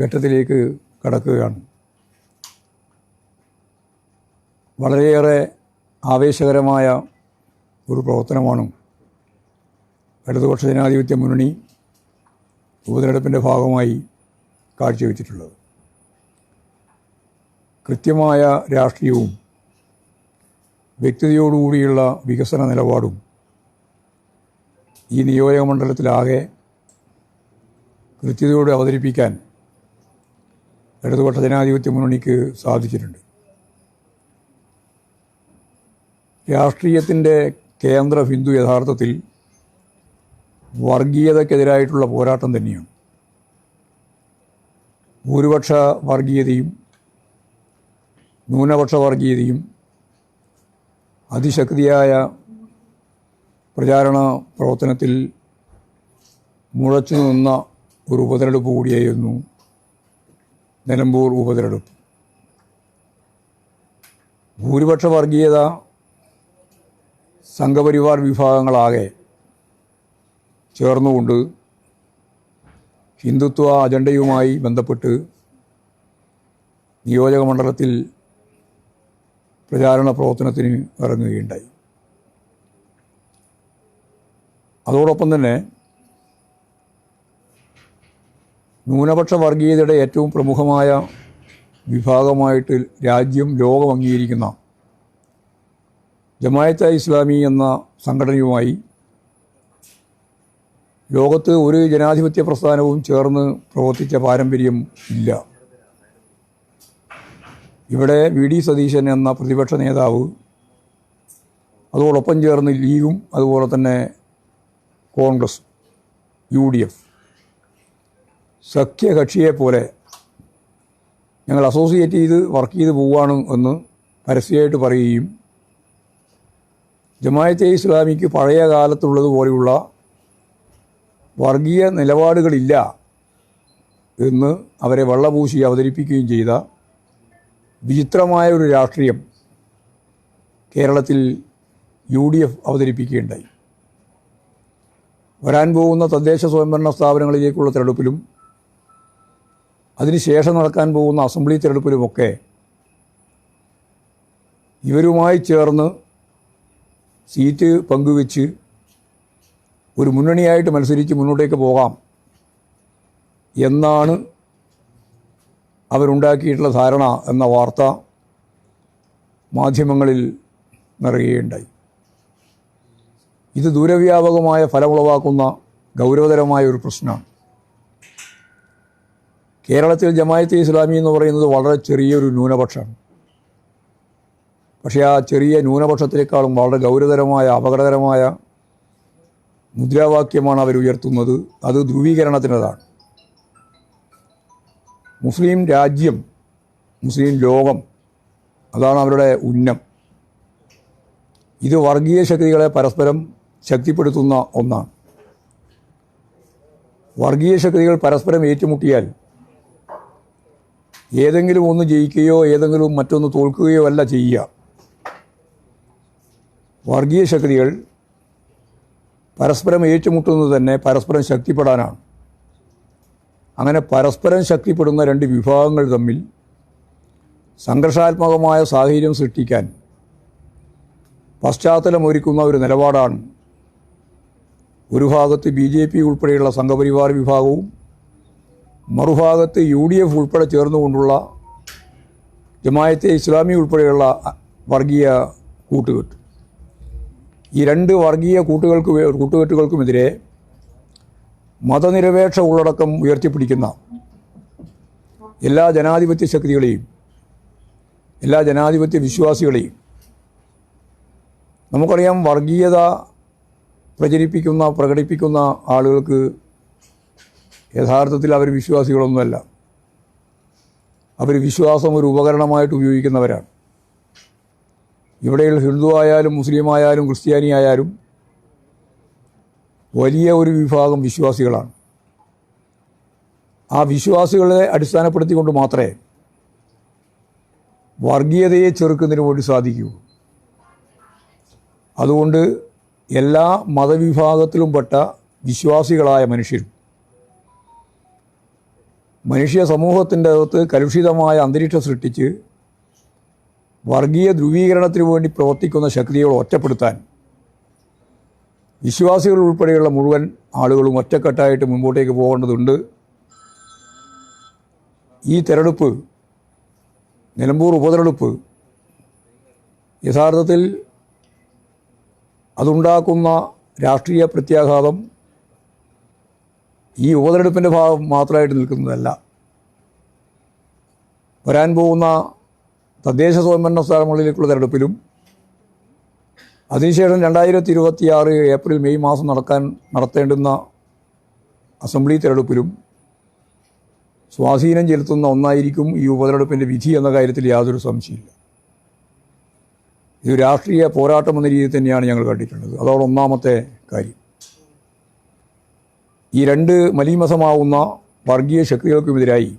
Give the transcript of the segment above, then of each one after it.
ഘട്ടത്തിലേക്ക് കടക്കുകയാണ്. വളരെയേറെ ആവേശകരമായ ഒരു പ്രവർത്തനമാണ് ഇടതുപക്ഷ ജനാധിപത്യ മുന്നണി ഉപതെരഞ്ഞെടുപ്പിന്റെ ഭാഗമായി കാഴ്ചവെച്ചിട്ടുള്ളത്. കൃത്യമായ രാഷ്ട്രീയവും വ്യക്തിതയോടുകൂടിയുള്ള വികസന നിലപാടും ഈ നിയോജക മണ്ഡലത്തിലാകെ കൃത്യതയോടെ അവതരിപ്പിക്കാൻ ഇടതുപക്ഷ ജനാധിപത്യ മുന്നണിക്ക് സാധിച്ചിട്ടുണ്ട്. രാഷ്ട്രീയത്തിന്റെ കേന്ദ്ര ബിന്ദു യഥാർത്ഥത്തിൽ വർഗീയതക്കെതിരായിട്ടുള്ള പോരാട്ടം തന്നെയാണ്. ഭൂരിപക്ഷ വർഗീയതയും ന്യൂനപക്ഷ വർഗീയതയും അതിശക്തിയായ പ്രചാരണ പ്രവർത്തനത്തിൽ മുഴച്ചു നിന്ന ഒരു ഉപതെരഞ്ഞെടുപ്പ് കൂടിയായിരുന്നു നിലമ്പൂർ ഉപതെരഞ്ഞെടുപ്പ്. ഭൂരിപക്ഷ വർഗീയത സംഘപരിവാർ വിഭാഗങ്ങളാകെ ചേർന്നുകൊണ്ട് ഹിന്ദുത്വ അജണ്ടയുമായി ബന്ധപ്പെട്ട് നിയോജക മണ്ഡലത്തിൽ പ്രചാരണ പ്രവർത്തനത്തിന് ഇറങ്ങുകയുണ്ടായി. അതോടൊപ്പം തന്നെ ന്യൂനപക്ഷ വർഗീയതയുടെ ഏറ്റവും പ്രമുഖമായ വിഭാഗമായിട്ട് രാജ്യം ലോകം അംഗീകരിക്കുന്ന ജമായത്ത ഇസ്ലാമി എന്ന സംഘടനയുമായി ലോകത്ത് ഒരു ജനാധിപത്യ പ്രസ്ഥാനവും ചേർന്ന് പ്രവർത്തിച്ച പാരമ്പര്യം ഇല്ല. ഇവിടെ വി ഡി സതീശൻ എന്ന പ്രതിപക്ഷ നേതാവ് അതോടൊപ്പം ചേർന്ന് ലീഗും അതുപോലെ തന്നെ കോൺഗ്രസ് യു ഡി എഫ്. സഖ്യകക്ഷിയെ പോലെ ഞങ്ങൾ അസോസിയേറ്റ് ചെയ്ത് വർക്ക് ചെയ്ത് പോവുകയാണ് എന്ന് പരസ്യമായിട്ട് പറയുകയും ജമായത്തെ ഇസ്ലാമിക്ക് പഴയ കാലത്തുള്ളതുപോലെയുള്ള വർഗീയ നിലപാടുകളില്ല എന്ന് അവരെ വെള്ളപൂശി അവതരിപ്പിക്കുകയും ചെയ്ത വിചിത്രമായ ഒരു രാഷ്ട്രീയം കേരളത്തിൽ യു ഡി എഫ് അവതരിപ്പിക്കുകയുണ്ടായി. വരാൻ പോകുന്ന തദ്ദേശ സ്വയംഭരണ സ്ഥാപനങ്ങളിലേക്കുള്ള തിരഞ്ഞെടുപ്പിലും അതിനുശേഷം നടക്കാൻ പോകുന്ന അസംബ്ലി തിരഞ്ഞെടുപ്പിലുമൊക്കെ ഇവരുമായി ചേർന്ന് സീറ്റ് പങ്കുവെച്ച് ഒരു മുന്നണിയായിട്ട് മത്സരിച്ച് മുന്നോട്ടേക്ക് പോകാം എന്നാണ് അവരുണ്ടാക്കിയിട്ടുള്ള ധാരണ എന്ന വാർത്ത മാധ്യമങ്ങളിൽ നിറയുകയുണ്ടായി. ഇത് ദൂരവ്യാപകമായ ഫലമുളവാക്കുന്ന ഗൗരവതരമായ ഒരു പ്രശ്നമാണ്. കേരളത്തിൽ ജമായത്തെ ഇസ്ലാമി എന്ന് പറയുന്നത് വളരെ ചെറിയൊരു ന്യൂനപക്ഷമാണ്. പക്ഷേ ആ ചെറിയ ന്യൂനപക്ഷത്തിനേക്കാളും വളരെ ഗൗരവതരമായ അപകടകരമായ മുദ്രാവാക്യമാണ് അവരുയർത്തുന്നത് അത് ധ്രുവീകരണത്തിനതാണ്. മുസ്ലിം രാജ്യം മുസ്ലിം ലോകം അതാണ് അവരുടെ ഉന്നം. ഇത് വർഗീയ ശക്തികളെ പരസ്പരം ശക്തിപ്പെടുത്തുന്ന ഒന്നാണ്. വർഗീയ ശക്തികൾ പരസ്പരം ഏറ്റുമുട്ടിയാൽ ഏതെങ്കിലും ഒന്ന് ജയിക്കുകയോ ഏതെങ്കിലും മറ്റൊന്ന് തോൽക്കുകയോ അല്ല ചെയ്യുക. വർഗീയ ശക്തികൾ പരസ്പരം ഏറ്റുമുട്ടുന്നത് തന്നെ പരസ്പരം ശക്തിപ്പെടാനാണ്. അങ്ങനെ പരസ്പരം ശക്തിപ്പെടുന്ന രണ്ട് വിഭാഗങ്ങൾ തമ്മിൽ സംഘർഷാത്മകമായ സാഹചര്യം സൃഷ്ടിക്കാൻ പശ്ചാത്തലമൊരുക്കുന്ന ഒരു നിലപാടാണ്. ഒരു ഭാഗത്ത് ബി ജെ പി ഉൾപ്പെടെയുള്ള സംഘപരിവാർ വിഭാഗവും മറുഭാഗത്ത് യു ഡി എഫ് ഉൾപ്പെടെ ചേർന്നുകൊണ്ടുള്ള ജമായത്തെ ഇസ്ലാമി ഉൾപ്പെടെയുള്ള വർഗീയ കൂട്ടുകെട്ട്. ഈ രണ്ട് വർഗീയ കൂട്ടുകൾക്ക് കൂട്ടുകെട്ടുകൾക്കുമെതിരെ മതനിരപേക്ഷ ഉള്ളടക്കം ഉയർത്തിപ്പിടിക്കുന്ന എല്ലാ ജനാധിപത്യ ശക്തികളെയും എല്ലാ ജനാധിപത്യ വിശ്വാസികളെയും നമുക്കറിയാം വർഗീയത പ്രചരിപ്പിക്കുന്ന പ്രകടിപ്പിക്കുന്ന ആളുകൾക്ക് യഥാർത്ഥത്തിൽ അവർ വിശ്വാസികളൊന്നുമല്ല. അവർ വിശ്വാസം ഒരു ഉപകരണമായിട്ട് ഉപയോഗിക്കുന്നവരാണ്. ഇവിടെയുള്ള ഹിന്ദു ആയാലും മുസ്ലിം ആയാലും ക്രിസ്ത്യാനി ആയാലും വലിയ ഒരു വിഭാഗം വിശ്വാസികളാണ്. ആ വിശ്വാസികളെ അടിസ്ഥാനപ്പെടുത്തിക്കൊണ്ട് മാത്രമേ വർഗീയതയെ ചെറുക്കുന്നതിന് വേണ്ടി സാധിക്കൂ. അതുകൊണ്ട് എല്ലാ മതവിഭാഗത്തിലും പെട്ട വിശ്വാസികളായ മനുഷ്യരും മനുഷ്യ സമൂഹത്തിന്റെ അകത്ത് കലുഷിതമായ അന്തരീക്ഷം സൃഷ്ടിച്ച് വർഗീയ ധ്രുവീകരണത്തിന് വേണ്ടി പ്രവർത്തിക്കുന്ന ശക്തികളെ ഒറ്റപ്പെടുത്താൻ വിശ്വാസികൾ ഉൾപ്പെടെയുള്ള മുഴുവൻ ആളുകളും ഒറ്റക്കെട്ടായിട്ട് മുമ്പോട്ടേക്ക് പോകേണ്ടതുണ്ട്. ഈ തെരഞ്ഞെടുപ്പ് നിലമ്പൂർ ഉപതെരഞ്ഞെടുപ്പ് യഥാർത്ഥത്തിൽ അതുണ്ടാക്കുന്ന രാഷ്ട്രീയ പ്രത്യാഘാതം ഈ ഉപതെരഞ്ഞെടുപ്പിന്റെ ഭാഗം മാത്രമായിട്ട് നിൽക്കുന്നതല്ല. വരാൻ പോകുന്ന തദ്ദേശ സ്വയംഭരണ സ്ഥാപനങ്ങളിലേക്കുള്ള തെരഞ്ഞെടുപ്പിലും അതിനുശേഷം രണ്ടായിരത്തി ഇരുപത്തി ആറ് ഏപ്രിൽ മെയ് മാസം നടക്കാൻ നടത്തേണ്ടുന്ന അസംബ്ലി തെരഞ്ഞെടുപ്പിലും സ്വാധീനം ചെലുത്തുന്ന ഒന്നായിരിക്കും ഈ ഉപതെരഞ്ഞെടുപ്പിന്റെ വിധി എന്ന കാര്യത്തിൽ യാതൊരു സംശയമില്ല ഇത് രാഷ്ട്രീയ പോരാട്ടം എന്ന രീതിയിൽ തന്നെയാണ് ഞങ്ങൾ കണ്ടിട്ടുള്ളത്. അതോടെ ഒന്നാമത്തെ കാര്യം. ഈ രണ്ട് മലീമസമാവുന്ന വർഗീയ ശക്തികൾക്കുമെതിരായി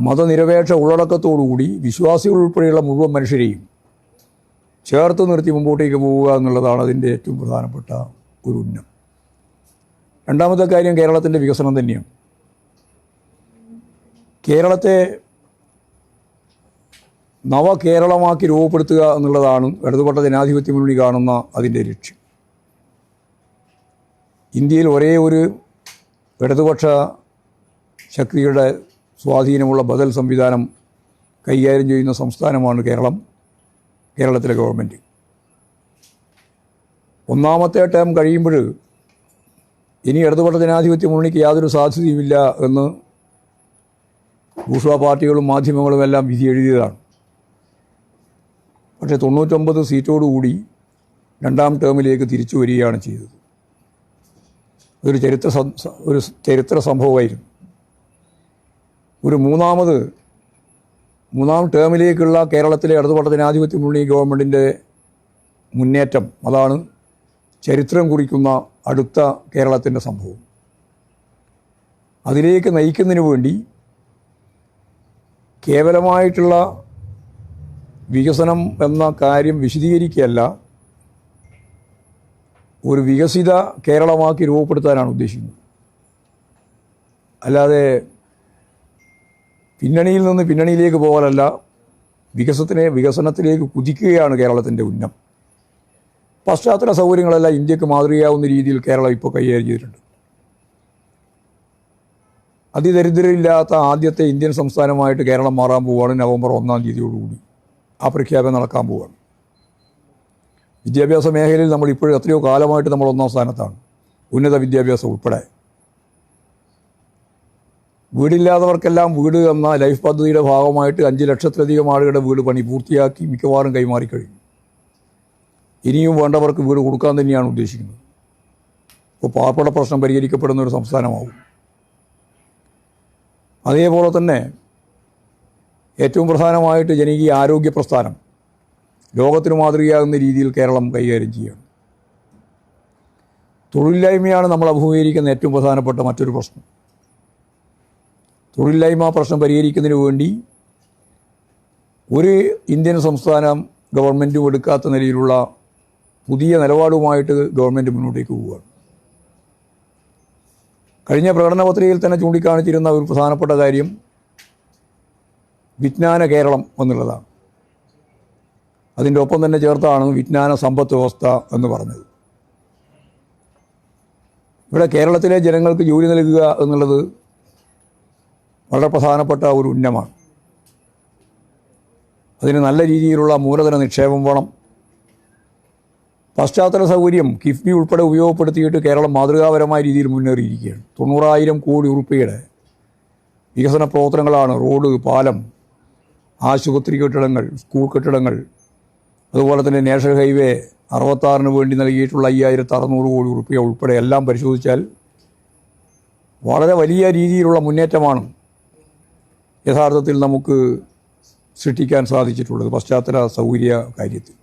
മതനിരപേക്ഷ ഉള്ളടക്കത്തോടുകൂടി വിശ്വാസികൾ ഉൾപ്പെടെയുള്ള മുഴുവൻ മനുഷ്യരെയും ചേർത്ത് നിർത്തി മുമ്പോട്ടേക്ക് പോവുക എന്നുള്ളതാണ് അതിന്റെ ഏറ്റവും പ്രധാനപ്പെട്ട ഒരു ഉന്നം. രണ്ടാമത്തെ കാര്യം കേരളത്തിന്റെ വികസനം തന്നെയാണ്. കേരളത്തെ നവകേരളമാക്കി രൂപപ്പെടുത്തുക എന്നുള്ളതാണ് ഇടതുപെട്ട ജനാധിപത്യ മുന്നണി കാണുന്ന അതിന്റെ ലക്ഷ്യം. ഇന്ത്യയിൽ ഒരേ ഒരു ഇടതുപക്ഷ ശക്തിയുടെ സ്വാധീനമുള്ള ബദൽ സംവിധാനം കൈകാര്യം ചെയ്യുന്ന സംസ്ഥാനമാണ് കേരളം കേരളത്തിലെ ഗവൺമെന്റ് ഒന്നാമത്തെ ടേം കഴിയുമ്പോൾ ഇനി ഇടതുപക്ഷ ജനാധിപത്യ മുന്നണിക്ക് യാതൊരു സാധ്യതയുമില്ല എന്ന് ഭൂഷ പാർട്ടികളും മാധ്യമങ്ങളും എല്ലാം വിധി എഴുതിയതാണ്. പക്ഷേ തൊണ്ണൂറ്റൊമ്പത് സീറ്റോടുകൂടി രണ്ടാം ടേമിലേക്ക് തിരിച്ചു വരികയാണ് ചെയ്തത്. അതൊരു ചരിത്ര ഒരു ചരിത്ര സംഭവമായിരുന്നു. ഒരു മൂന്നാമത് മൂന്നാം ടേമിലേക്കുള്ള കേരളത്തിലെ ഇടതുപക്ഷ ജനാധിപത്യ മുന്നണി ഗവൺമെന്റിന്റെ മുന്നേറ്റം. അതാണ് ചരിത്രം കുറിക്കുന്ന അടുത്ത കേരളത്തിന്റെ സംഭവം. അതിലേക്ക് നയിക്കുന്നതിന് വേണ്ടി കേവലമായിട്ടുള്ള വികസനം എന്ന കാര്യം വിശദീകരിക്കുകയല്ല ഒരു വികസിത കേരളമാക്കി രൂപപ്പെടുത്താനാണ് ഉദ്ദേശിക്കുന്നത്. അല്ലാതെ പിന്നണിയിൽ നിന്ന് പിന്നണിയിലേക്ക് പോകാനല്ല വികസനത്തിനെ വികസനത്തിലേക്ക് കുതിക്കുകയാണ് കേരളത്തിന്റെ ഉന്നം. പശ്ചാത്തല സൗകര്യങ്ങളെല്ലാം ഇന്ത്യയ്ക്ക് മാതൃകയാവുന്ന രീതിയിൽ കേരളം ഇപ്പോൾ കൈകാര്യം ചെയ്തിട്ടുണ്ട്. അതിദരിദ്രരില്ലാത്ത ആദ്യത്തെ ഇന്ത്യൻ സംസ്ഥാനമായിട്ട് കേരളം മാറാൻ പോവുകയാണ് നവംബർ ഒന്നാം തീയതിയോടുകൂടി. ആ പ്രഖ്യാപനം നടക്കാൻ പോവുകയാണ്. വിദ്യാഭ്യാസ മേഖലയിൽ നമ്മൾ ഇപ്പോഴും എത്രയോ കാലമായിട്ട് നമ്മൾ ഒന്നാം സ്ഥാനത്താണ്. ഉന്നത വിദ്യാഭ്യാസം ഉൾപ്പെടെ. വീടില്ലാത്തവർക്കെല്ലാം വീട് എന്ന ലൈഫ് പദ്ധതിയുടെ ഭാഗമായിട്ട് അഞ്ച് ലക്ഷത്തിലധികം ആളുകളുടെ വീട് പണി പൂർത്തിയാക്കി മിക്കവാറും കൈമാറിക്കഴിഞ്ഞു ഇനിയും വേണ്ടവർക്ക് വീട് കൊടുക്കാൻ തന്നെയാണ് ഉദ്ദേശിക്കുന്നത്. ഇപ്പോൾ പാർപ്പിട പ്രശ്നം പരിഹരിക്കപ്പെടുന്ന ഒരു സംസ്ഥാനമാവും. അതേപോലെ തന്നെ ഏറ്റവും പ്രധാനമായിട്ട് ജനകീയ ആരോഗ്യ പ്രസ്ഥാനം ലോകത്തിന് മാതൃകയാകുന്ന രീതിയിൽ കേരളം കൈകാര്യം ചെയ്യണം തൊഴിലില്ലായ്മയാണ് നമ്മൾ അഭിമുഖീകരിക്കുന്ന ഏറ്റവും പ്രധാനപ്പെട്ട മറ്റൊരു പ്രശ്നം. തൊഴിലില്ലായ്മ പ്രശ്നം പരിഹരിക്കുന്നതിന് വേണ്ടി ഒരു ഇന്ത്യൻ സംസ്ഥാനം ഗവൺമെന്റും എടുക്കാത്ത നിലയിലുള്ള പുതിയ നിലപാടുമായിട്ട് ഗവൺമെന്റ് മുന്നോട്ടേക്ക് പോവുകയാണ്. കഴിഞ്ഞ പ്രകടന പത്രികയിൽ തന്നെ ചൂണ്ടിക്കാണിച്ചിരുന്ന ഒരു പ്രധാനപ്പെട്ട കാര്യം വിജ്ഞാന കേരളം എന്നുള്ളതാണ്. അതിന്റെ ഒപ്പം തന്നെ ചേർത്താണ് വിജ്ഞാന സമ്പത്ത് വ്യവസ്ഥ എന്ന് പറഞ്ഞത്. ഇവിടെ കേരളത്തിലെ ജനങ്ങൾക്ക് ജോലി നൽകുക എന്നുള്ളത് വളരെ പ്രധാനപ്പെട്ട ഒരു ഉന്നമാണ് അതിന് നല്ല രീതിയിലുള്ള മൂലധന നിക്ഷേപം വേണം. പശ്ചാത്തല സൗകര്യം കിഫ്ബി ഉൾപ്പെടെ ഉപയോഗപ്പെടുത്തിയിട്ട് കേരളം മാതൃകാപരമായ രീതിയിൽ മുന്നേറിയിരിക്കുകയാണ്. തൊണ്ണൂറായിരം കോടി ഉറുപ്പിയുടെ വികസന പ്രവർത്തനങ്ങളാണ് റോഡ് പാലം ആശുപത്രി കെട്ടിടങ്ങൾ സ്കൂൾ കെട്ടിടങ്ങൾ അതുപോലെ തന്നെ നാഷണൽ ഹൈവേ അറുപത്താറിന് വേണ്ടി നൽകിയിട്ടുള്ള അയ്യായിരത്തി അറുന്നൂറ് കോടി റുപ്യ ഉൾപ്പെടെ എല്ലാം പരിശോധിച്ചാൽ വളരെ വലിയ രീതിയിലുള്ള മുന്നേറ്റമാണ് യഥാർത്ഥത്തിൽ നമുക്ക് സൃഷ്ടിക്കാൻ സാധിച്ചിട്ടുള്ളത് പശ്ചാത്തല സൗകര്യ കാര്യത്തിൽ.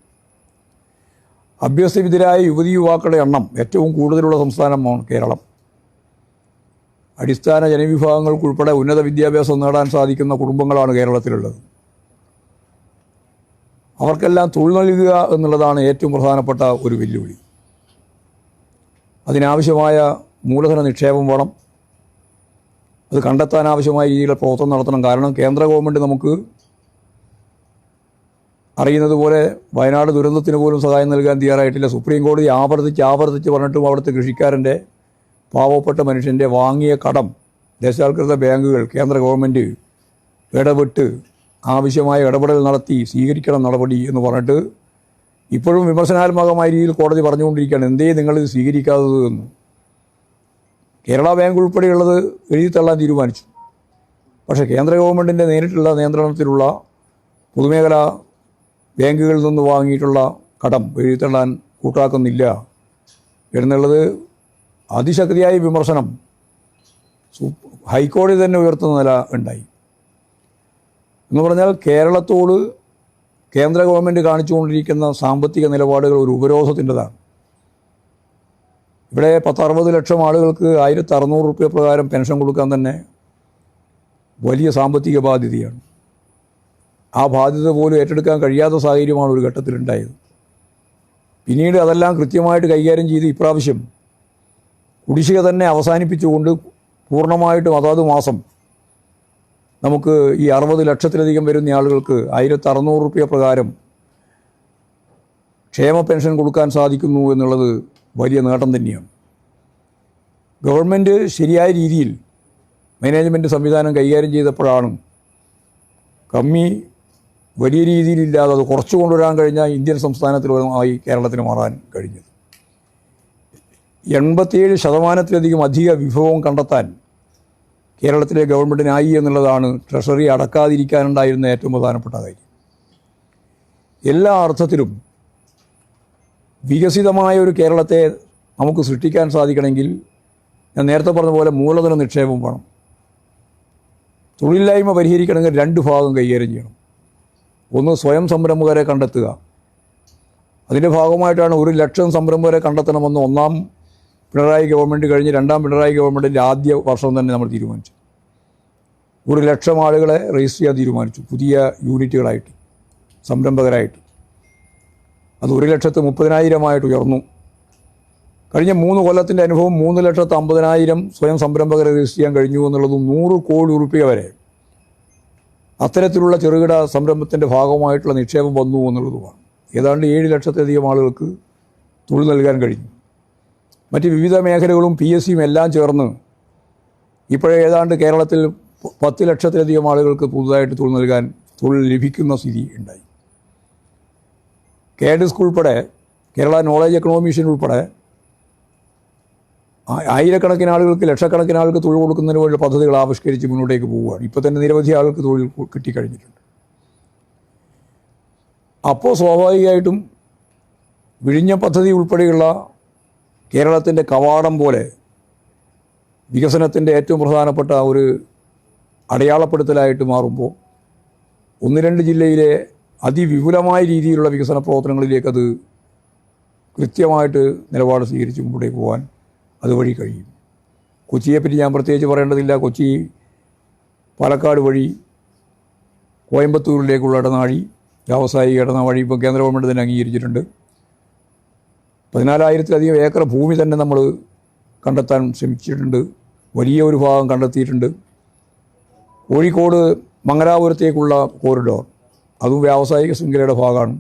അഭ്യസ്തവിധരായ യുവതി യുവാക്കളുടെ എണ്ണം ഏറ്റവും കൂടുതലുള്ള സംസ്ഥാനമാണ് കേരളം. അടിസ്ഥാന ജനവിഭാഗങ്ങൾക്കുൾപ്പെടെ ഉന്നത വിദ്യാഭ്യാസം നേടാൻ സാധിക്കുന്ന കുടുംബങ്ങളാണ് കേരളത്തിലുള്ളത്. അവർക്കെല്ലാം തൊഴിൽ നൽകുക എന്നുള്ളതാണ് ഏറ്റവും പ്രധാനപ്പെട്ട ഒരു വെല്ലുവിളി. അതിനാവശ്യമായ മൂലധന നിക്ഷേപം വേണം. അത് കണ്ടെത്താൻ ആവശ്യമായ രീതിയിലുള്ള പ്രവർത്തനം നടത്തണം. കാരണം കേന്ദ്ര ഗവൺമെന്റ് നമുക്ക് അറിയുന്നത് പോലെ വയനാട് ദുരന്തത്തിന് പോലും സഹായം നൽകാൻ തയ്യാറായിട്ടില്ല. സുപ്രീം കോടതി ആവർത്തിച്ച് ആവർത്തിച്ച് പറഞ്ഞിട്ടും അവിടുത്തെ കൃഷിക്കാരന്റെ പാവപ്പെട്ട മനുഷ്യന്റെ വാങ്ങിയ കടം ദേശാൽകൃത ബാങ്കുകൾ കേന്ദ്ര ഗവൺമെന്റ് ഇടപെട്ട് ആവശ്യമായ ഇടപെടൽ നടത്തി സ്വീകരിക്കണം നടപടി എന്ന് പറഞ്ഞിട്ട് ഇപ്പോഴും വിമർശനാത്മകമായ രീതിയിൽ കോടതി പറഞ്ഞുകൊണ്ടിരിക്കുകയാണ്. എന്തേ നിങ്ങളിത് സ്വീകരിക്കാത്തത് എന്ന്. കേരള ബാങ്ക് ഉൾപ്പെടെയുള്ളത് എഴുതി തള്ളാൻ തീരുമാനിച്ചു. പക്ഷേ കേന്ദ്ര ഗവൺമെന്റിന്റെ നേരിട്ടുള്ള നിയന്ത്രണത്തിലുള്ള പൊതുമേഖലാ ബാങ്കുകളിൽ നിന്ന് വാങ്ങിയിട്ടുള്ള കടം എഴുതി തള്ളാൻ കൂട്ടാക്കുന്നില്ല. എന്നുള്ളത് അതിശക്തിയായ വിമർശനം ഹൈക്കോടതി തന്നെ ഉയർത്തുന്ന നില ഉണ്ടായി. എന്ന് പറഞ്ഞാൽ കേരളത്തോട് കേന്ദ്ര ഗവൺമെന്റ് കാണിച്ചുകൊണ്ടിരിക്കുന്ന സാമ്പത്തിക നിലപാടുകൾ ഒരു ഉപരോധത്തിന്റെതാണ്. ഇവിടെ പത്തറുപത് ലക്ഷം ആളുകൾക്ക് ആയിരത്തി അറുന്നൂറ് റുപ്യ പ്രകാരം പെൻഷൻ കൊടുക്കാൻ തന്നെ വലിയ സാമ്പത്തിക ബാധ്യതയാണ്. ആ ബാധ്യത പോലും ഏറ്റെടുക്കാൻ കഴിയാത്ത സാഹചര്യമാണ് ഒരു ഘട്ടത്തിലുണ്ടായത്. പിന്നീട് അതെല്ലാം കൃത്യമായിട്ട് കൈകാര്യം ചെയ്ത് ഇപ്രാവശ്യം കുടിശ്ശിക തന്നെ അവസാനിപ്പിച്ചുകൊണ്ട് പൂർണമായിട്ടും അതാത് മാസം നമുക്ക് ഈ അറുപത് ലക്ഷത്തിലധികം വരുന്ന ആളുകൾക്ക് ആയിരത്തി അറുന്നൂറ് റുപ്യ പ്രകാരം ക്ഷേമ പെൻഷൻ കൊടുക്കാൻ സാധിക്കുന്നു എന്നുള്ളത് വലിയ നേട്ടം തന്നെയാണ്. ഗവൺമെന്റ് ശരിയായ രീതിയിൽ മാനേജ്മെന്റ് സംവിധാനം കൈകാര്യം ചെയ്തപ്പോഴാണ് കമ്മി വലിയ രീതിയിലില്ലാതെ അത് കുറച്ചു കൊണ്ടുവരാൻ കഴിഞ്ഞ ഇന്ത്യൻ സംസ്ഥാനത്തിൽ ആയി കേരളത്തിന് മാറാൻ കഴിഞ്ഞത്. എൺപത്തിയേഴ് ശതമാനത്തിലധികം അധിക വിഭവം കണ്ടെത്താൻ കേരളത്തിലെ ഗവൺമെന്റിനായി എന്നുള്ളതാണ് ട്രഷറി അടക്കാതിരിക്കാനുണ്ടായിരുന്ന ഏറ്റവും പ്രധാനപ്പെട്ട കാര്യം. എല്ലാ അർത്ഥത്തിലും വികസിതമായ ഒരു കേരളത്തെ നമുക്ക് സൃഷ്ടിക്കാൻ സാധിക്കണമെങ്കിൽ ഞാൻ നേരത്തെ പറഞ്ഞ പോലെ മൂലധന നിക്ഷേപം വേണം. തൊഴിലില്ലായ്മ പരിഹരിക്കണമെങ്കിൽ രണ്ട് ഭാഗം കൈകാര്യം ചെയ്യണം. ഒന്ന് സ്വയം സംരംഭകരെ കണ്ടെത്തുക. അതിന്റെ ഭാഗമായിട്ടാണ് ഒരു ലക്ഷം സംരംഭകരെ കണ്ടെത്തണമെന്ന് ഒന്നാം പിണറായി ഗവൺമെന്റ് കഴിഞ്ഞ് രണ്ടാം പിണറായി ഗവൺമെന്റിന്റെ ആദ്യ വർഷം തന്നെ നമ്മൾ തീരുമാനിച്ചു. ഒരു ലക്ഷം ആളുകളെ രജിസ്റ്റർ ചെയ്യാൻ തീരുമാനിച്ചു. പുതിയ യൂണിറ്റുകളായിട്ട് സംരംഭകരായിട്ട്. അത് ഒരു ലക്ഷത്ത് മുപ്പതിനായിരമായിട്ട് ഉയർന്നു. കഴിഞ്ഞ മൂന്ന് കൊല്ലത്തിന്റെ അനുഭവം മൂന്ന് ലക്ഷത്ത് അമ്പതിനായിരം സ്വയം സംരംഭകരെ രജിസ്റ്റർ ചെയ്യാൻ കഴിഞ്ഞു എന്നുള്ളത് നൂറ് കോടി റുപ്യ വരെ. അത്തരത്തിലുള്ള ചെറുകിട സംരംഭത്തിന്റെ ഭാഗമായിട്ടുള്ള നിക്ഷേപം വന്നു എന്നുള്ളതുമാണ്. ഏതാണ്ട് ഏഴ് ലക്ഷത്തിലധികം ആളുകൾക്ക് തൊഴിൽ നൽകാൻ കഴിഞ്ഞു. മറ്റ് വിവിധ മേഖലകളും പി എസ് സിയും എല്ലാം ചേർന്ന് ഇപ്പോഴേ ഏതാണ്ട് കേരളത്തിൽ പത്ത് ലക്ഷത്തിലധികം ആളുകൾക്ക് പുതുതായിട്ട് തൊഴിൽ നൽകാൻ തൊഴിൽ ലഭിക്കുന്ന സ്ഥിതി ഉണ്ടായി. കേഡസ്ക് ഉൾപ്പെടെ കേരള നോളേജ് എക്കണോമിഷൻ ഉൾപ്പെടെ ആയിരക്കണക്കിന് ആളുകൾക്ക് ലക്ഷക്കണക്കിന് ആളുകൾക്ക് തൊഴിൽ കൊടുക്കുന്നതിന് വേണ്ടി പദ്ധതികൾ ആവിഷ്കരിച്ച് മുന്നോട്ടേക്ക് പോവുകയാണ്. ഇപ്പോൾ തന്നെ നിരവധി ആളുകൾക്ക് തൊഴിൽ കിട്ടിക്കഴിഞ്ഞിട്ടുണ്ട്. അപ്പോൾ സ്വാഭാവികമായിട്ടും വിഴിഞ്ഞ പദ്ധതി ഉൾപ്പെടെയുള്ള കേരളത്തിന്റെ കവാടം പോലെ വികസനത്തിന്റെ ഏറ്റവും പ്രധാനപ്പെട്ട ഒരു അടയാളപ്പെടുത്തലായിട്ട് മാറുമ്പോൾ ഒന്ന് രണ്ട് ജില്ലയിലെ അതിവിപുലമായ രീതിയിലുള്ള വികസന പ്രവർത്തനങ്ങളിലേക്കത് കൃത്യമായിട്ട് നിലപാട് സ്വീകരിച്ച് മുമ്പോട്ടേക്ക് പോകാൻ അതുവഴി കഴിയും. കൊച്ചിയെപ്പറ്റി ഞാൻ പ്രത്യേകിച്ച് പറയേണ്ടതില്ല. കൊച്ചി പാലക്കാട് വഴി കോയമ്പത്തൂരിലേക്കുള്ള ഇടനാഴി വ്യാവസായിക ഇടനാഴി ഇപ്പോൾ കേന്ദ്ര ഗവൺമെന്റ് തന്നെ അംഗീകരിച്ചിട്ടുണ്ട്. പതിനാലായിരത്തിലധികം ഏക്കർ ഭൂമി തന്നെ നമ്മൾ കണ്ടെത്താൻ ശ്രമിച്ചിട്ടുണ്ട്. വലിയ ഒരു ഭാഗം കണ്ടെത്തിയിട്ടുണ്ട്. കോഴിക്കോട് മംഗലാപുരത്തേക്കുള്ള കോറിഡോർ അതും വ്യാവസായിക ശൃംഖലയുടെ ഭാഗമാണ്.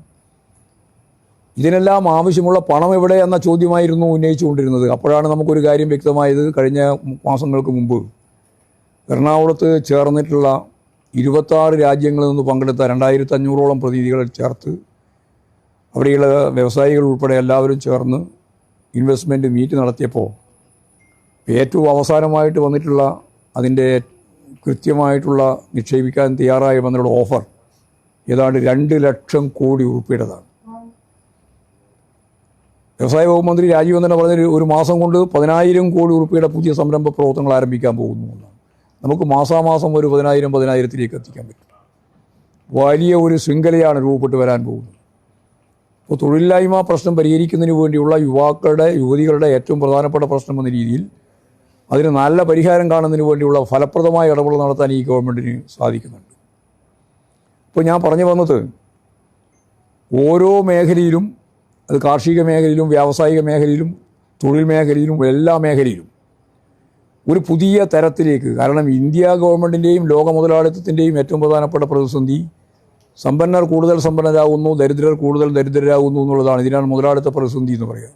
ഇതിനെല്ലാം ആവശ്യമുള്ള പണം എവിടെ എന്ന ചോദ്യമായിരുന്നു ഉന്നയിച്ചുകൊണ്ടിരുന്നത്. അപ്പോഴാണ് നമുക്കൊരു കാര്യം വ്യക്തമായത് കഴിഞ്ഞ മാസങ്ങൾക്ക് മുമ്പ്. എറണാകുളത്ത് ചേർന്നിട്ടുള്ള ഇരുപത്താറ് രാജ്യങ്ങളിൽ നിന്ന് പങ്കെടുത്ത രണ്ടായിരത്തി അഞ്ഞൂറോളം പ്രതിനിധികളെ ചേർത്ത് അവിടെയുള്ള വ്യവസായികൾ ഉൾപ്പെടെ എല്ലാവരും ചേർന്ന് ഇൻവെസ്റ്റ്മെന്റ് മീറ്റ് നടത്തിയപ്പോൾ ഏറ്റവും അവസാനമായിട്ട് വന്നിട്ടുള്ള അതിന്റെ കൃത്യമായിട്ടുള്ള നിക്ഷേപിക്കാൻ തയ്യാറായി വന്നിട്ടുള്ള ഓഫർ ഏതാണ്ട് രണ്ട് ലക്ഷം കോടി ഉറുപ്പിയുടേതാണ്. വ്യവസായ വകുപ്പ് മന്ത്രി രാജീവ് തന്നെ പറഞ്ഞ ഒരു മാസം കൊണ്ട് പതിനായിരം കോടി ഉറുപ്പിയുടെ പുതിയ സംരംഭ പ്രവർത്തനങ്ങൾ ആരംഭിക്കാൻ പോകുന്നു എന്നാണ്. നമുക്ക് മാസാമാസം ഒരു പതിനായിരം പതിനായിരത്തിലേക്ക് എത്തിക്കാൻ പറ്റും. വലിയ ഒരു ശൃംഖലയാണ് രൂപപ്പെട്ട് വരാൻ പോകുന്നത്. അപ്പോൾ തൊഴിലില്ലായ്മ പ്രശ്നം പരിഹരിക്കുന്നതിന് വേണ്ടിയുള്ള യുവാക്കളുടെ യുവതികളുടെ ഏറ്റവും പ്രധാനപ്പെട്ട പ്രശ്നം എന്ന രീതിയിൽ അതിന് നല്ല പരിഹാരം കാണുന്നതിന് വേണ്ടിയുള്ള ഫലപ്രദമായ ഇടപെടൽ നടത്താൻ ഈ ഗവൺമെന്റിന് സാധിക്കുന്നുണ്ട്. ഇപ്പോൾ ഞാൻ പറഞ്ഞു വന്നത് ഓരോ മേഖലയിലും അത് കാർഷിക മേഖലയിലും വ്യാവസായിക മേഖലയിലും തൊഴിൽ മേഖലയിലും എല്ലാ മേഖലയിലും ഒരു പുതിയ തരത്തിലേക്ക് കാരണം ഇന്ത്യ ഗവൺമെന്റിന്റെയും ലോക മുതലാളിത്തത്തിന്റെയും ഏറ്റവും പ്രധാനപ്പെട്ട പ്രതിസന്ധി സമ്പന്നർ കൂടുതൽ സമ്പന്നരാകുന്നു ദരിദ്രർ കൂടുതൽ ദരിദ്രരാകുന്നു എന്നുള്ളതാണ്. ഇതിനാണ് മുതലാളിത്ത പ്രതിസന്ധി എന്ന് പറയുക.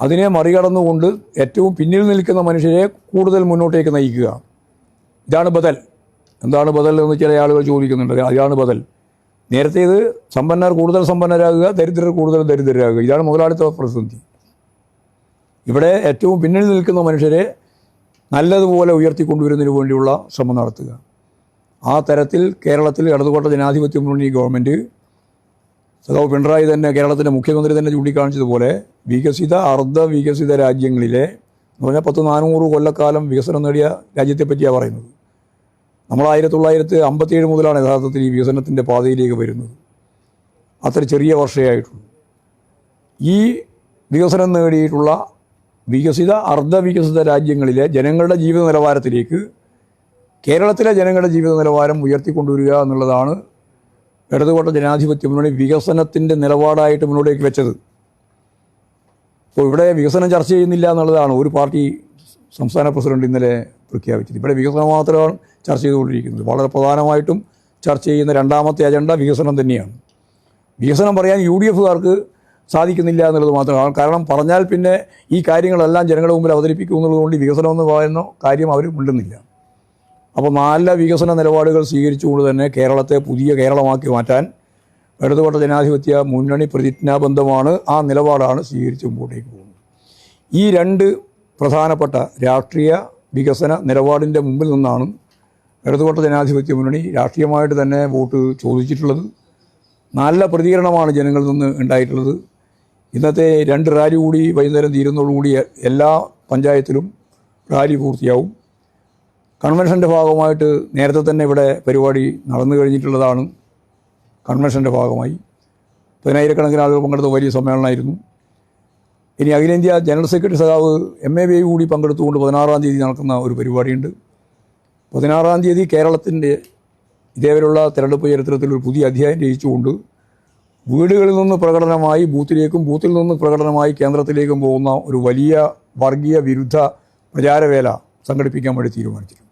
അതിനെ മറികടന്നുകൊണ്ട് ഏറ്റവും പിന്നിൽ നിൽക്കുന്ന മനുഷ്യരെ കൂടുതൽ മുന്നോട്ടേക്ക് നയിക്കുക. ഇതാണ് ബദൽ. എന്താണ് ബദൽ എന്ന് ചില ആളുകൾ ചോദിക്കുന്നുണ്ട്. അതാണ് ബദൽ. നേരത്തെ ഇത് സമ്പന്നർ കൂടുതൽ സമ്പന്നരാകുക ദരിദ്രർ കൂടുതൽ ദരിദ്രരാകുക. ഇതാണ് മുതലാളിത്ത പ്രതിസന്ധി. ഇവിടെ ഏറ്റവും പിന്നിൽ നിൽക്കുന്ന മനുഷ്യരെ നല്ലതുപോലെ ഉയർത്തിക്കൊണ്ടുവരുന്നതിന് വേണ്ടിയുള്ള ശ്രമം നടത്തുക. ആ തരത്തിൽ കേരളത്തിൽ ഇടതുകോട്ട ജനാധിപത്യ മുന്നണി ഗവൺമെന്റ് സഖാവ് പിണറായി തന്നെ കേരളത്തിന്റെ മുഖ്യമന്ത്രി തന്നെ ചൂണ്ടിക്കാണിച്ചതുപോലെ വികസിത അർദ്ധ വികസിത രാജ്യങ്ങളിലെ എന്ന് പറഞ്ഞാൽ പത്ത് നാനൂറ് കൊല്ലക്കാലം വികസനം നേടിയ രാജ്യത്തെ പറ്റിയാണ് പറയുന്നത്. നമ്മൾ ആയിരത്തി തൊള്ളായിരത്തി അമ്പത്തിയേഴ് മുതലാണ് യഥാർത്ഥത്തിൽ ഈ വികസനത്തിന്റെ പാതയിലേക്ക് വരുന്നത്. അത്ര ചെറിയ വർഷമായിട്ടുള്ളൂ ഈ വികസനം നേടിയിട്ടുള്ള വികസിത അർദ്ധ വികസിത രാജ്യങ്ങളിലെ ജനങ്ങളുടെ ജീവിത നിലവാരത്തിലേക്ക് കേരളത്തിലെ ജനങ്ങളുടെ ജീവിത നിലവാരം ഉയർത്തിക്കൊണ്ടുവരിക എന്നുള്ളതാണ് ഇടതുകോട്ട ജനാധിപത്യ മുന്നണി വികസനത്തിന്റെ നിലപാടായിട്ട് മുന്നോട്ടേക്ക് വെച്ചത്. അപ്പോൾ ഇവിടെ വികസനം ചർച്ച ചെയ്യുന്നില്ല എന്നുള്ളതാണ് ഒരു പാർട്ടി സംസ്ഥാന പ്രസിഡന്റ് ഇന്നലെ പ്രഖ്യാപിച്ചത്. ഇവിടെ വികസനം മാത്രമാണ് ചർച്ച ചെയ്തുകൊണ്ടിരിക്കുന്നത്. വളരെ പ്രധാനമായിട്ടും ചർച്ച ചെയ്യുന്ന രണ്ടാമത്തെ അജണ്ട വികസനം തന്നെയാണ്. വികസനം പറയാൻ യു ഡി എഫുകാർക്ക് സാധിക്കുന്നില്ല എന്നുള്ളത് മാത്രമാണ്. കാരണം പറഞ്ഞാൽ പിന്നെ ഈ കാര്യങ്ങളെല്ലാം ജനങ്ങളുടെ മുമ്പിൽ അവതരിപ്പിക്കും എന്നുള്ളതുകൊണ്ട് വികസനം എന്ന് പറയുന്ന കാര്യം അവർ മിണ്ടുന്നില്ല. അപ്പോൾ നല്ല വികസന നിലപാടുകൾ സ്വീകരിച്ചുകൊണ്ട് തന്നെ കേരളത്തെ പുതിയ കേരളമാക്കി മാറ്റാൻ ഇടതുപക്ഷ ജനാധിപത്യ മുന്നണി പ്രതിജ്ഞാബന്ധമാണ് ആ നിലപാടാണ് സ്വീകരിച്ച് മുമ്പോട്ടേക്ക് പോകുന്നത്. ഈ രണ്ട് പ്രധാനപ്പെട്ട രാഷ്ട്രീയ വികസന നിലപാടിന്റെ മുമ്പിൽ നിന്നാണ് ഇടതുപക്ഷ ജനാധിപത്യ മുന്നണി രാഷ്ട്രീയമായിട്ട് തന്നെ വോട്ട് ചോദിച്ചിട്ടുള്ളത്. നല്ല പ്രതികരണമാണ് ജനങ്ങളിൽ നിന്ന് ഉണ്ടായിട്ടുള്ളത്. ഇന്നത്തെ രണ്ട് റാലി കൂടി വൈകുന്നേരം തീരുന്നതോടുകൂടി എല്ലാ പഞ്ചായത്തിലും റാലി പൂർത്തിയാവും. കൺവെൻഷന്റെ ഭാഗമായിട്ട് നേരത്തെ തന്നെ ഇവിടെ പരിപാടി നടന്നു കഴിഞ്ഞിട്ടുള്ളതാണ്. കൺവെൻഷന്റെ ഭാഗമായി. പതിനായിരക്കണക്കിന് ആളുകൾ പങ്കെടുത്ത വലിയ സമ്മേളനമായിരുന്നു. ഇനി അഖിലേന്ത്യാ ജനറൽ സെക്രട്ടറി സഖാവ് എം എ ബി കൂടി പങ്കെടുത്തുകൊണ്ട് പതിനാറാം തീയതി നടക്കുന്ന ഒരു പരിപാടിയുണ്ട്. പതിനാറാം തീയതി കേരളത്തിന്റെ ഇതേവരെയുള്ള തെരഞ്ഞെടുപ്പ് ചരിത്രത്തിൽ ഒരു പുതിയ അധ്യായം രചിച്ചുകൊണ്ട് വീടുകളിൽ നിന്ന് പ്രകടനമായി ബൂത്തിലേക്കും ബൂത്തിൽ നിന്ന് പ്രകടനമായി കേന്ദ്രത്തിലേക്കും പോകുന്ന ഒരു വലിയ വർഗീയ വിരുദ്ധ പ്രചാരവേല സംഘടിപ്പിക്കാൻ വേണ്ടി തീരുമാനിച്ചിട്ടുണ്ട്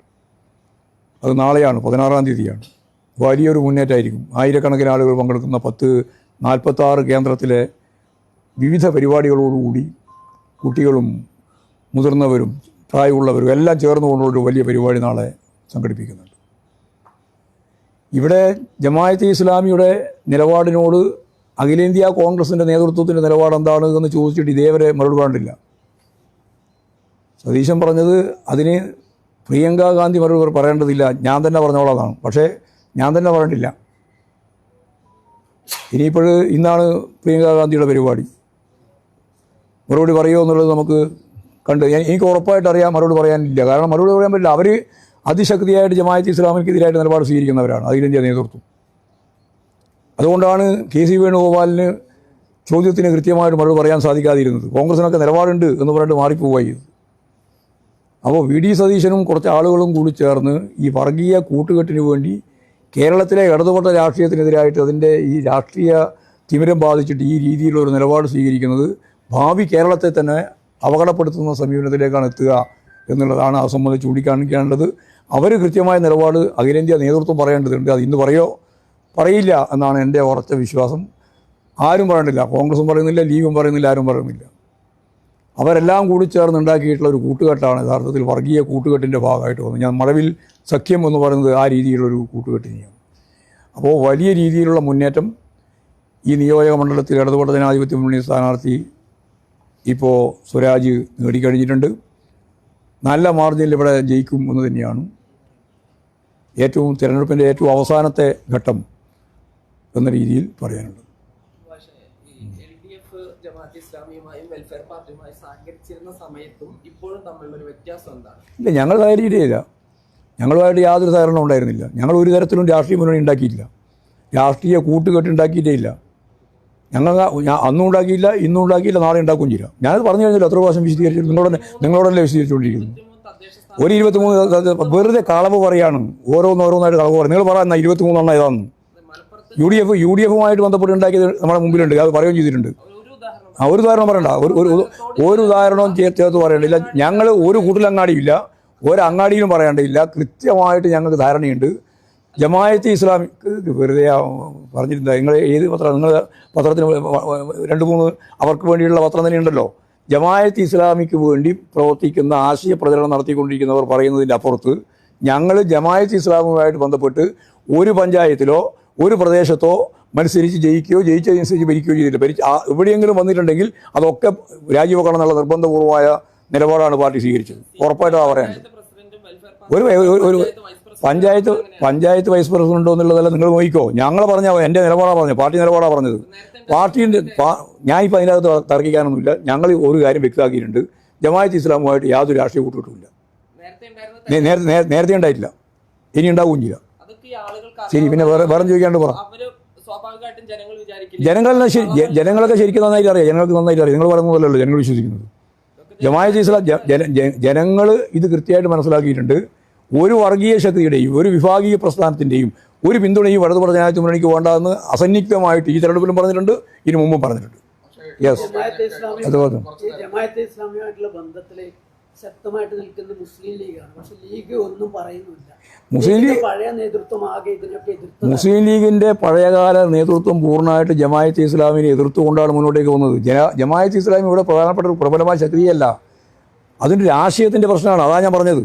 അത് നാളെയാണ് പതിനാറാം തീയതിയാണ്. വലിയൊരു മുന്നേറ്റമായിരിക്കും. ആയിരക്കണക്കിന് ആളുകൾ പങ്കെടുക്കുന്ന പത്ത് നാൽപ്പത്താറ് കേന്ദ്രത്തിലെ വിവിധ പരിപാടികളോടുകൂടി കുട്ടികളും മുതിർന്നവരും പ്രായമുള്ളവരും എല്ലാം ചേർന്നുകൊണ്ടുള്ളൊരു വലിയ പരിപാടി നാളെ സംഘടിപ്പിക്കുന്നുണ്ട്. ഇവിടെ ജമായത്ത് ഇസ്ലാമിയുടെ നിലപാടിനോട് അഖിലേന്ത്യാ കോൺഗ്രസിന്റെ നേതൃത്വത്തിന്റെ നിലപാട് എന്താണ് എന്ന് ചോദിച്ചിട്ട് ഇതേവരെ മറുപടി കണ്ടില്ല സതീശൻ പറഞ്ഞത് അതിന് പ്രിയങ്ക ഗാന്ധി മറുപടി പറയേണ്ടതില്ല. ഞാൻ തന്നെ പറഞ്ഞോളാതാണ് പക്ഷേ ഞാൻ തന്നെ പറഞ്ഞിട്ടില്ല ഇനിയിപ്പോൾ ഇന്നാണ് പ്രിയങ്കാ ഗാന്ധിയുടെ പരിപാടി. മറുപടി പറയുമോ എന്നുള്ളത് നമുക്ക് കണ്ട് എനിക്ക് ഉറപ്പായിട്ട് അറിയാം മറുപടി പറയാനില്ല. കാരണം മറുപടി പറയാൻ പറ്റില്ല. അവർ അതിശക്തിയായിട്ട് ജമാഅത്ത് ഇസ്ലാമിക്കെതിരായിട്ട് നിലപാട് സ്വീകരിക്കുന്നവരാണ്. അഖിലേന്ത്യാ നേതൃത്വം. അതുകൊണ്ടാണ് കെ സി വേണുഗോപാലിന് ചോദ്യത്തിന് കൃത്യമായിട്ട് മറുപടി പറയാൻ സാധിക്കാതിരുന്നത്. കോൺഗ്രസിനൊക്കെ നിലപാടുണ്ട് എന്ന് പറഞ്ഞിട്ട് മാറിപ്പോവുകയായി അപ്പോൾ വി ഡി സതീശനും കുറച്ച് ആളുകളും കൂടി ചേർന്ന് ഈ വർഗീയ കൂട്ടുകെട്ടിന് വേണ്ടി കേരളത്തിലെ ഇടതുപെട്ട രാഷ്ട്രീയത്തിനെതിരായിട്ട് അതിന്റെ ഈ രാഷ്ട്രീയ തിമിരം ബാധിച്ചിട്ട് ഈ രീതിയിലുള്ള നിലപാട് സ്വീകരിക്കുന്നത് ഭാവി കേരളത്തെ തന്നെ അപകടപ്പെടുത്തുന്ന സമീപനത്തിലേക്കാണ് എത്തുക എന്നുള്ളതാണ് അത് സംബന്ധിച്ച് ചൂണ്ടിക്കാണിക്കേണ്ടത്. അവർ കൃത്യമായ നിലപാട് അഖിലേന്ത്യാ നേതൃത്വം പറയേണ്ടതുണ്ട്. അത് ഇന്ന് പറയോ? പറയില്ല എന്നാണ് എന്റെ ഉറച്ച വിശ്വാസം. ആരും പറയണില്ല കോൺഗ്രസും പറയുന്നില്ല ലീഗും പറയുന്നില്ല ആരും പറയുന്നില്ല. അവരെല്ലാം കൂടി ചേർന്ന് ഉണ്ടാക്കിയിട്ടുള്ള ഒരു കൂട്ടുകെട്ടാണ് യഥാർത്ഥത്തിൽ വർഗീയ കൂട്ടുകെട്ടിന്റെ ഭാഗമായിട്ട് വന്നത്. ഞാൻ മഴവിൽ സഖ്യം എന്ന് പറയുന്നത് ആ രീതിയിലുള്ളൊരു കൂട്ടുകെട്ടിനെയാണ്. അപ്പോൾ വലിയ രീതിയിലുള്ള മുന്നേറ്റം ഈ നിയോജക മണ്ഡലത്തിൽ ഇടതുപെട്ട ജനാധിപത്യ മുന്നണി സ്ഥാനാർത്ഥി ഇപ്പോൾ സ്വരാജ് നേടിക്കഴിഞ്ഞിട്ടുണ്ട്. നല്ല മാർജിനിൽ ഇവിടെ ജയിക്കും എന്ന് തന്നെയാണ് ഏറ്റവും തിരഞ്ഞെടുപ്പിന്റെ ഏറ്റവും അവസാനത്തെ ഘട്ടം എന്ന രീതിയിൽ പറയാനുള്ളത് പക്ഷേ ഈ എൽ ഡി എഫ് ജമാഅത്ത് ഇസ്ലാമിയുമായും വെൽഫെയർ സമയത്തും ഇപ്പോഴും ഒരു എന്താണ്? ഇല്ല ഞങ്ങൾ സഹകരിച്ചിട്ടേയില്ല ഞങ്ങളുമായിട്ട് യാതൊരു സഹകരണം ഉണ്ടായിരുന്നില്ല. ഞങ്ങൾ ഒരു തരത്തിലും രാഷ്ട്രീയ മുന്നണി ഉണ്ടാക്കിയിട്ടില്ല. രാഷ്ട്രീയ കൂട്ടുകെട്ട് ഉണ്ടാക്കിയിട്ടേ ഇല്ല. ഞങ്ങൾ അന്നും ഉണ്ടാക്കിയില്ല ഇന്നും ഉണ്ടാക്കിയില്ല നാളെ ഉണ്ടാക്കുകയും ചെയ്യില്ല ഞാനത് പറഞ്ഞു കഴിഞ്ഞല്ലോ എത്ര പ്രാവശ്യം വിശദീകരിച്ചു നിങ്ങളോട് നിങ്ങളോടല്ലേ വിശദീകരിച്ചുകൊണ്ടിരിക്കുന്നു ഒരു ഇരുപത്തിമൂന്ന് വെറുതെ കളവ് പറയാണ്. ഓരോന്നോരോന്നായിട്ട് കളവ് പറയും. നിങ്ങൾ പറയുന്ന ഇരുപത്തിമൂന്നെണ്ണം ഏതാണെന്ന് U D F U D എഫുമായിട്ട് ബന്ധപ്പെട്ട് ഉണ്ടാക്കിയത് നമ്മുടെ മുമ്പിലുണ്ട്. അത് പറയുകയും ചെയ്തിട്ടുണ്ട്. ആ ഒരു ഉദാഹരണം പറയണ്ട. ഒരു ഒരു ഒരു- ഉദാഹരണവും ചേർത്ത് പറയണ്ടില്ല ഞങ്ങൾ ഒരു കൂട്ടിലങ്ങാടിയില്ല ഒരു അങ്ങാടിയിലും പറയേണ്ടതില്ല. കൃത്യമായിട്ട് ഞങ്ങൾക്ക് ധാരണയുണ്ട്. ജമായത്ത് ഇസ്ലാമിക്ക് വെറുതെ പറഞ്ഞിരുന്ന നിങ്ങൾ ഏത് പത്രം നിങ്ങൾ പത്രത്തിന് രണ്ട് മൂന്ന് അവർക്ക് വേണ്ടിയുള്ള പത്രം തന്നെ ഉണ്ടല്ലോ. ജമായത്ത് ഇസ്ലാമിക്ക് വേണ്ടി പ്രവർത്തിക്കുന്ന ആശയ പ്രചരണം നടത്തിക്കൊണ്ടിരിക്കുന്നവർ പറയുന്നതിന്റെ അപ്പുറത്ത് ഞങ്ങൾ ജമായത്ത് ഇസ്ലാമുമായിട്ട് ബന്ധപ്പെട്ട് ഒരു പഞ്ചായത്തിലോ ഒരു പ്രദേശത്തോ മത്സരിച്ച് ജയിക്കുകയോ ജയിച്ചതനുസരിച്ച് ഭരിക്കുകയോ ചെയ്തില്ല ഭരിച്ച് ആ എവിടെയെങ്കിലും വന്നിട്ടുണ്ടെങ്കിൽ അതൊക്കെ രാജിവെക്കണം എന്നുള്ള നിർബന്ധപൂർവമായ നിലപാടാണ് പാർട്ടി സ്വീകരിച്ചത്. ഉറപ്പായിട്ടും ആ പറയാനുണ്ട് ഒരു ഒരു- പഞ്ചായത്ത് പഞ്ചായത്ത് വൈസ് പ്രസിഡന്റ് എന്നുള്ളതല്ല നിങ്ങൾ നോക്കിക്കോ ഞങ്ങൾ പറഞ്ഞ എന്റെ നിലപാടാണ് പറഞ്ഞത്. പാർട്ടി നിലപാടാണ് പറഞ്ഞത്. പാർട്ടിന്റെ ഞാൻ ഇപ്പോൾ അതിനകത്ത് തർക്കിക്കാനൊന്നുമില്ല. ഞങ്ങൾ ഒരു കാര്യം വ്യക്തമാക്കിയിട്ടുണ്ട്. ജമായത്ത് ഇസ്ലാമുമായിട്ട് യാതൊരു രാഷ്ട്രീയ കൂട്ടുകെട്ടുമില്ല. നേരത്തെ നേരത്തെ ഉണ്ടായിട്ടില്ല. ഇനി ഉണ്ടാവുകയും ചെയ്യില്ല. ആളുകൾക്ക് ശരി പിന്നെ വേറെ വേറെ ചോദിക്കാണ്ട് പറ. അവർ സ്വാഭാവികമായിട്ടും ജനങ്ങൾ വിചാരിക്കില്ല? ജനങ്ങളെല്ലാം ശരി ജ- ജനങ്ങളൊക്കെ ശരിക്കും നന്നായിട്ട് അറിയാം. ജനങ്ങൾക്ക് നന്നായിട്ട് അറിയാം. നിങ്ങൾ പറയുന്നതല്ലല്ലോ ജനങ്ങൾ വിശ്വസിക്കുന്നത്. ജമായത്ത് ഇസ്ലാം ജനങ്ങൾ ഇത് കൃത്യമായിട്ട് മനസ്സിലാക്കിയിട്ടുണ്ട്. ഒരു വർഗീയ ശക്തിയുടെയും ഒരു വിഭാഗീയ പ്രസ്ഥാനത്തിന്റെയും ഒരു പിന്തുണയും വലതുപക്ഷ ജനാധിപത്യ മുന്നണിക്ക് വേണ്ടതെന്ന് അസന്നിഗ്ധമായിട്ട് ഈ തെരഞ്ഞെടുപ്പിലും പറഞ്ഞിട്ടുണ്ട്. ഇതിനു മുമ്പും പറഞ്ഞിട്ടുണ്ട്. യെസ് ജമാഅത്തെ ഇസ്ലാമി അതുപോലെ. ശക്തമായിട്ട് നിൽക്കുന്ന മുസ്ലിം ലീഗാണ്. പക്ഷെ ലീഗ് ഒന്നും പറയുന്നില്ല. മുസ്ലിം ലീഗ് ലീഗിന്റെ പഴയ നേതൃത്വം ആകെ ഇതിനൊക്കെ എതിർത്ത് മുസ്ലിം ലീഗിന്റെ പഴയകാല നേതൃത്വം പൂർണമായിട്ട് ജമായത്ത് ഇസ്ലാമിനെ എതിർത്തുകൊണ്ടാണ് മുന്നോട്ടേക്ക് വന്നത് ജമായത്ത് ഇസ്ലാമി ഇവിടെ പ്രധാനപ്പെട്ട ഒരു പ്രബലമായ ശക്തിയല്ല. അതിന്റെ രാഷ്ട്രീയത്തിന്റെ പ്രശ്നമാണ്. അതാണ് ഞാൻ പറഞ്ഞത്.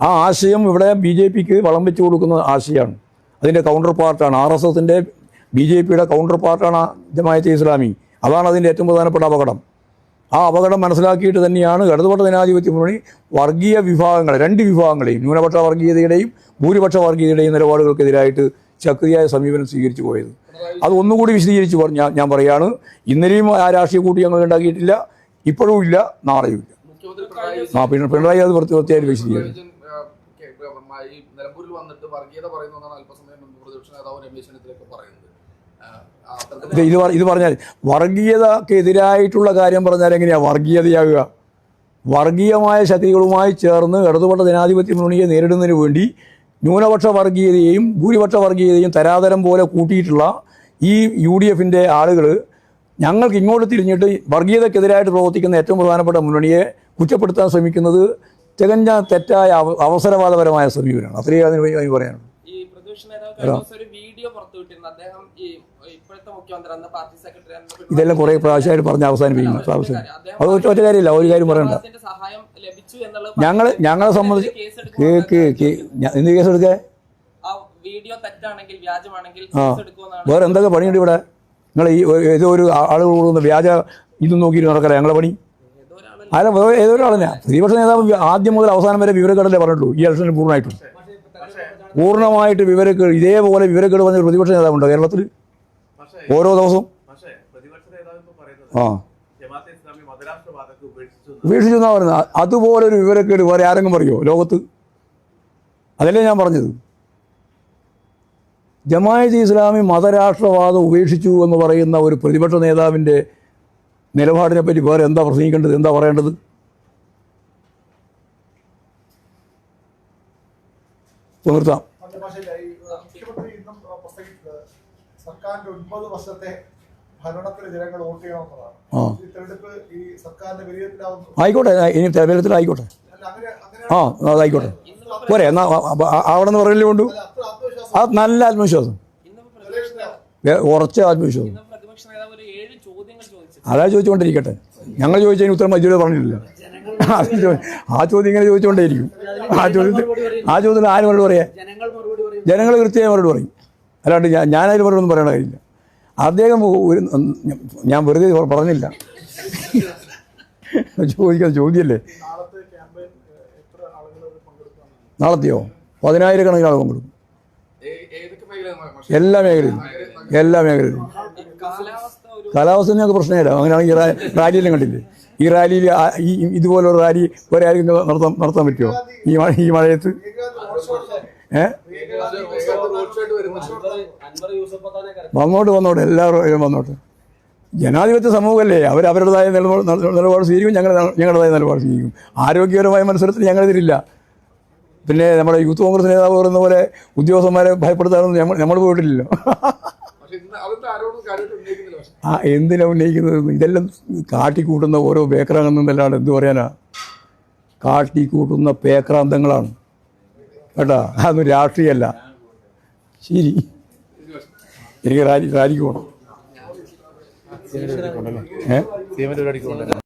ആ ആശയം ഇവിടെ ബി ജെ പിക്ക് വളം വെച്ച് കൊടുക്കുന്ന ആശയമാണ്. അതിന്റെ കൗണ്ടർ പാർട്ടാണ് ആർ എസ് എസിന്റെ ബി ജെ പിയുടെ കൗണ്ടർ പാർട്ടാണ് ജമായത്തെ ഇസ്ലാമി. അതാണ് അതിന്റെ ഏറ്റവും പ്രധാനപ്പെട്ട അപകടം. ആ അപകടം മനസ്സിലാക്കിയിട്ട് തന്നെയാണ് ഇടതുപക്ഷ ജനാധിപത്യ മുന്നണി വർഗീയ വിഭാഗങ്ങളെ രണ്ട് വിഭാഗങ്ങളെയും ന്യൂനപക്ഷ വർഗീയതയുടെയും ഭൂരിപക്ഷ വർഗീയതയുടെയും നിലപാടുകൾക്കെതിരായിട്ട് ശക്തിയായ സമീപനം സ്വീകരിച്ചു പോയത്. അത് ഒന്നുകൂടി വിശദീകരിച്ച് പറഞ്ഞ ഞാൻ പറയാണ് ഇന്നലെയും ആ രാഷ്ട്രീയ കൂട്ടി ഞങ്ങൾ ഉണ്ടാക്കിയിട്ടില്ല ഇപ്പോഴും ഇല്ല നാളെയും ഇല്ല. പിണറായി അത് വൃത്തി പ്രത്യേകം വിശദീകരിക്കും. നിലമ്പൂരിൽ വന്നിട്ട് വർഗീയത പറയുന്ന അല്പസമയം പ്രതിപക്ഷ നേതാവ് രമേശ് ചെന്നിത്തലയൊക്കെ പറയുന്നത്. ഇത് ഇത് പറഞ്ഞാൽ വർഗീയതക്കെതിരായിട്ടുള്ള കാര്യം പറഞ്ഞാൽ എങ്ങനെയാണ് വർഗീയതയാകുക? വർഗീയമായ ശക്തികളുമായി ചേർന്ന് ഇടതുപക്ഷ ജനാധിപത്യ മുന്നണിയെ നേരിടുന്നതിന് വേണ്ടി ന്യൂനപക്ഷ വർഗീയതയെയും ഭൂരിപക്ഷ വർഗീയതയും തരാതരം പോലെ കൂട്ടിയിട്ടുള്ള ഈ യു ഡി എഫിന്റെ ആളുകൾ ഞങ്ങൾക്ക് ഇങ്ങോട്ട് തിരിഞ്ഞിട്ട് വർഗീയതക്കെതിരായിട്ട് പ്രവർത്തിക്കുന്ന ഏറ്റവും പ്രധാനപ്പെട്ട മുന്നണിയെ കുറ്റപ്പെടുത്താൻ ശ്രമിക്കുന്നത് തികഞ്ഞ തെറ്റായ അവ- അവസരവാദപരമായ സമീപനമാണ് അത്രയും അതിന് പറയാനുള്ളൂ. ഈ പ്രതിപക്ഷ നേതാവ് ഒരു വീഡിയോ പുറത്തുവിട്ടിരുന്നു. അദ്ദേഹം ഈ ഇതെല്ലാം കുറേ പ്രാവശ്യമായിട്ട് പറഞ്ഞ് അവസാനിപ്പിക്കുന്നു. പ്രാവശ്യം. അത് ഒറ്റ ഒറ്റ കാര്യമില്ല ഒരു കാര്യം പറയണ്ട. അദ്ദേഹത്തിന്റെ സഹായം ലഭിച്ചു എന്നുള്ളത് ഞങ്ങൾ ഞങ്ങളെ സംബന്ധിച്ച് എന്ത് കേസ് എടുക്കേ? ആ വീഡിയോ തെറ്റാണെങ്കിൽ വ്യാജമാണെങ്കിൽ കേസ് എടുക്കുമെന്നാണ് വേറെ എന്തൊക്കെ പണിയുണ്ട് ഇവിടെ? നിങ്ങൾ ഈ ഏതോ ഒരു ആളുകൾ കൂടുന്ന വ്യാജ ഇതും നോക്കിയിട്ട് നടക്കല ഞങ്ങളെ പണി? അല്ല വേറെ ഏതോ ഒരാളെന്നെ പ്രതിപക്ഷ നേതാവ് ആദ്യം മുതൽ അവസാനം വരെ വിവരക്കേടല്ലേ പറഞ്ഞിട്ടുള്ളൂ. ഈ ഇലക്ഷനിൽ പൂർണമായിട്ടും. പൂർണമായിട്ട് വിവരക്കേട് ഇതേപോലെ വിവരക്കേട് പറഞ്ഞ ഒരു പ്രതിപക്ഷ നേതാവുണ്ടോ കേരളത്തിൽ ഓരോ ദിവസവും? ആ. ഉപേക്ഷിച്ചു എന്ന്. പറയുന്നത്. അതുപോലെ ഒരു വിവരക്കേട് വേറെ ആരെങ്കിലും പറയോ ലോകത്ത്? അതല്ലേ ഞാൻ പറഞ്ഞത്. ജമായത്ത് ഇസ്ലാമി മതരാഷ്ട്രവാദം ഉപേക്ഷിച്ചു എന്ന് പറയുന്ന ഒരു പ്രതിപക്ഷ നേതാവിന്റെ നിലപാടിനെ പറ്റി വേറെ എന്താ പ്രസംഗിക്കേണ്ടത്? എന്താ പറയേണ്ടത്? നിർത്താം അല്ല, പക്ഷേ ഈ മുഖ്യമന്ത്രി ഇന്നും പ്രസംഗിച്ചത് സർക്കാരിന്റെ ഒൻപത് വർഷത്തെ ഭരണത്തിന് ജനങ്ങൾ വോട്ട് ചെയ്യണമെന്നതാണ് ഈ തെരഞ്ഞെടുപ്പ് ഈ സർക്കാരിന്റെ വിലയിരുത്തലാവുന്നു. ആയിക്കോട്ടെ ഇനി തെരഞ്ഞെടുപ്പിലായിക്കോട്ടെ ആ അതായിക്കോട്ടെ പോരെ എന്നാ അവിടെ നിന്ന് പറയല്ലേ കൊണ്ടു ആത്മവിശ്വാസം. അത് നല്ല ആത്മവിശ്വാസം. ഉറച്ച ആത്മവിശ്വാസം. ഇന്ന് പ്രതിപക്ഷ നേതാവ് ഒരു ഏഴ് ചോദ്യങ്ങൾ ചോദിച്ചു. അതാ ചോദിച്ചുകൊണ്ടിരിക്കട്ടെ. ഞങ്ങൾ ചോദിച്ചതിന് ഉത്തരം ഇതുവരെ പറഞ്ഞിട്ടില്ല. ആ ആ ചോദ്യം ഇങ്ങനെ ചോദിച്ചുകൊണ്ടേയിരിക്കും. ആ ചോദ്യത്തിൽ ആ ചോദ്യത്തിന് ആര് മറുപടി പറയാ? ജനങ്ങൾ മറുപടി പറയും. ജനങ്ങൾ കൃത്യമായി മറുപടി പറയും. അല്ലാണ്ട് ഞാൻ ഞാനതിൽ മറുപടി ഒന്നും പറയേണ്ട കാര്യമില്ല. അദ്ദേഹം ഒരു ഞാൻ വെറുതെ പറഞ്ഞില്ല. ചോദിക്കാൻ ചോദ്യമല്ലേ ആളുകൾ നാളത്തെയോ? പതിനായിരക്കണക്കിന് ആൾ പങ്കെടുക്കും. എല്ലാ മേഖലയിലും. എല്ലാ മേഖലയിലും. കാലാവസ്ഥ ഞങ്ങൾക്ക് പ്രശ്നമില്ല. അങ്ങനെയാണെങ്കിൽ റാലിയെല്ലാം കണ്ടില്ലേ? ഈ റാലിയിൽ ഇതുപോലൊരു ഈ ഇതുപോലെ ഒരു റാലി ഒരേ നടത്താൻ നടത്താൻ പറ്റുമോ? ഈ മഴ ഈ മഴയത്ത്? വന്നോട്ട് വന്നോട്ട്. എല്ലാവരും വന്നോട്ട്. ജനാധിപത്യ സമൂഹമല്ലേ? അവർ അവരുടേതായ നിലപാട് സ്വീകരിക്കും ഞങ്ങൾ ഞങ്ങളുടേതായ നിലപാട് സ്വീകരിക്കും. ആരോഗ്യപരമായ മത്സരത്തിൽ ഞങ്ങളെതിരില്ല പിന്നെ നമ്മുടെ യൂത്ത് കോൺഗ്രസ് നേതാവ് പറയുന്ന പോലെ ഉദ്യോഗസ്ഥന്മാരെ ഭയപ്പെടുത്താനൊന്നും നമ്മൾ നമ്മൾ പോയിട്ടില്ലല്ലോ. ആ എന്തിനാ ഉന്നയിക്കുന്നത്? ഇതെല്ലാം കാട്ടിക്കൂട്ടുന്ന ഓരോ പേക്രാന്തങ്ങളാണ് എന്ത് പറയാനാ? കാട്ടിക്കൂട്ടുന്ന പേക്രാന്തങ്ങളാണ് കേട്ടാ? അതൊന്നും രാഷ്ട്രീയമല്ല ശരി. എനിക്ക് റാലി റാലിക്ക് പോകണം ഏ?